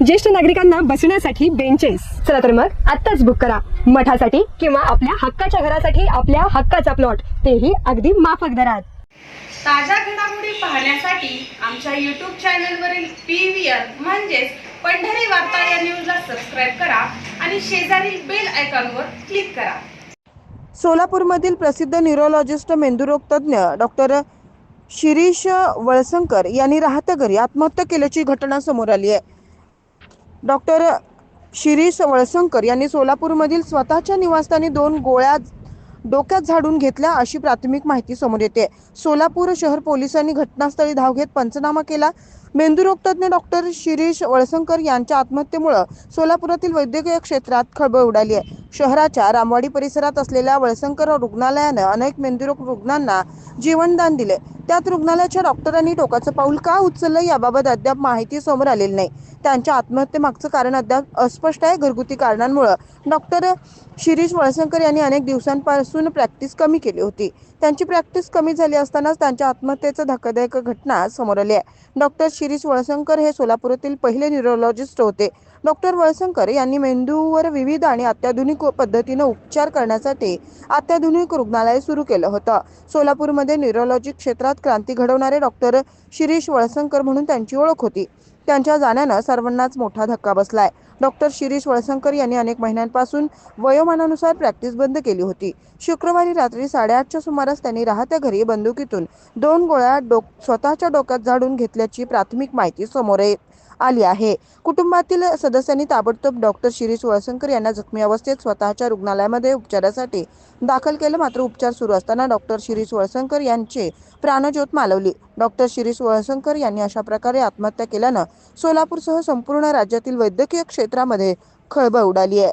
ज्येष्ठ नागरिकांना बसण्यासाठी बेंचेस चला तर मग आत्ताच बुक करा. मठासाठी किंवा आपल्या हक्काच्या घरासाठी आपल्या हक्काचा प्लॉट तेही अगदी माफक दरात. ताज्या घडामोडी पाहण्यासाठी आमच्या यूट्यूब चॅनलवरील पी व्ही आर म्हणजेच पंढरी वार्ता या न्यूजला सबस्क्राईब करा आणि शेजारील बेल आयकॉनवर क्लिक करा. सोलापूरमधील प्रसिद्ध न्यूरोलॉजिस्ट मेंदुरोग तज्ज्ञ डॉक्टर शिरीष वळसंकर यांनी राहत्या घरी आत्महत्या केल्याची घटना समोर आली आहे. डॉक्टर शिरीष वळसंकर यांनी सोलापूरमधील स्वतःच्या निवासस्थानी दोन गोळ्या डोक्यात झाडून घेतल्या अशी प्राथमिक माहिती समोर येते. सोलापूर शहर पोलिसांनी घटनास्थळी धाव घेत पंचनामा केला. मेंदुरोग तज्ज्ञ डॉक्टर शिरीष वळसंकर यांच्या आत्महत्येमुळं सोलापुरातील वैद्यकीय क्षेत्रात खळबळ उडाली आहे. शहराच्या रामवाडी परिसरात असलेल्या वळसंकर रुग्णालयानं अनेक मेंदुरोग रुग्णांना जीवनदान दिले. त्यात रुग्णालयाच्या डॉक्टरांनी टोकाचं पाऊल का उचललं याबाबत अद्याप माहिती समोर आलेली नाही. त्यांच्या आत्महत्येमागचं कारण अद्याप अस्पष्ट आहे. घरगुती कारणांमुळं डॉक्टर शिरीष वळसंकर यांनी अनेक दिवसांपासून प्रॅक्टिस कमी केली होती. त्यांची प्रॅक्टिस कमी झाली असतानाच त्यांच्या आत्महत्येचं धक्कादायक घटना समोर आली आहे. डॉक्टर शिरीष वळसंकर हे सोलापुरातील पहिले न्यूरोलॉजिस्ट होते. डॉक्टर वळसंकर यांनी मेंदूवर विविध आणि अत्याधुनिक पद्धतीनं उपचार करण्यासाठी अत्याधुनिक रुग्णालय सुरू केलं होतं. सोलापूरमध्ये न्यूरोलॉजी क्षेत्रात क्रांती घडवणारे डॉक्टर शिरीष वळसंकर म्हणून त्यांची ओळख होती. त्यांच्या जाण्यानं सर्वांनाच मोठा धक्का बसलाय. डॉक्टर शिरीष वळसंकर यांनी अनेक महिन्यांपासून वयोमानानुसार प्रॅक्टिस बंद केली होती. शुक्रवारी रात्री साडेआठच्या सुमारास त्यांनी राहत्या घरी बंदुकीतून दोन गोळ्या डोक स्वतःच्या डोक्यात झाडून घेतल्याची प्राथमिक माहिती समोर येत आली आहे. कुटुंबातील सदस्यांनी ताबडतोब डॉक्टर शिरीष वळसंकर यांना जखमी अवस्थेत स्वतःच्या रुग्णालयामध्ये उपचारासाठी दाखल केलं. मात्र उपचार सुरू असताना डॉक्टर शिरीष वळसंकर यांचे प्राणज्योत मालवली डॉक्टर शिरीष वळसंकर यांनी अशा प्रकारे आत्महत्या केल्यानं सोलापूरसह संपूर्ण राज्यातील वैद्यकीय क्षेत्रामध्ये खळबळ उडाली आहे.